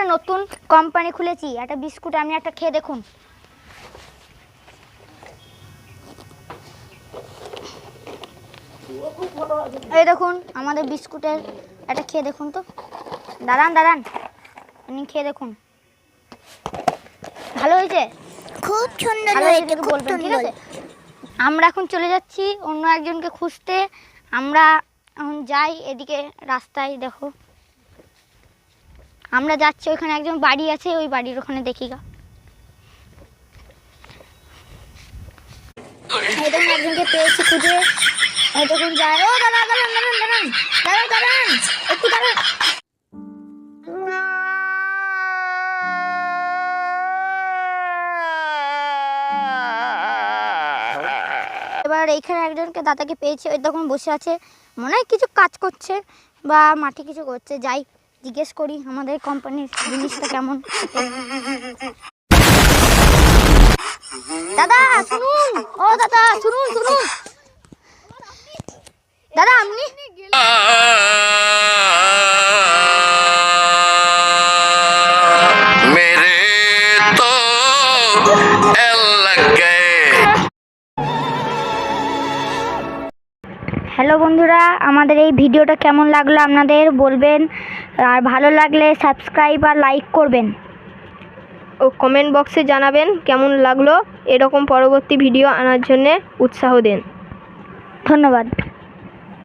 একটা নতুন কোম্পানি খুলেছি একটা বিস্কুট আপনি একটা খেয়ে দেখুন। এই দেখুন আমাদের বিস্কুটের একটা খেয়ে দেখুন তো। দাঁড়ান দাঁড়ান আপনি খেয়ে দেখুন। ভালো হয়েছে? খুব সুন্দর হয়েছে বলবেন ঠিক আছে? আমরা এখন চলে যাচ্ছি অন্য একজনকে খুঁজতে। আমরা এখন যাই এদিকে রাস্তায় দেখো। আমরা যাচ্ছি, ওইখানে একজন বাড়ি আছে, ওই বাড়ির ওখানে দেখি গা। একজনকে পেয়েছি খুঁজে। দেখুন যায় ও দাদা, দাঁড়ান দাঁড়ান দাঁড়ান। দাঁড়ান দাঁড়ান। একটু দাঁড়ান। এবার এইখানে একজনকে দাদাকে পেয়েছি, ওই তখন বসে আছে। মনে হয় কিছু কাজ করছে বা মাঠে কিছু করছে, যাই জিজ্ঞেস করি আমাদের কোম্পানির জিনিসটা কেমন? দাদা শুনুন। ও দাদা শুনুন শুনুন। দাদা আপনি হ্যালো বন্ধুরা আমাদের এই ভিডিওটা কেমন লাগল আপনাদের বলবেন আর ভালো লাগলে সাবস্ক্রাইব আর লাইক করবেন। ও কমেন্ট বক্সে জানাবেন কেমন লাগল এরকম পরবর্তী ভিডিও আনার জন্যে উৎসাহ দেন। ধন্যবাদ।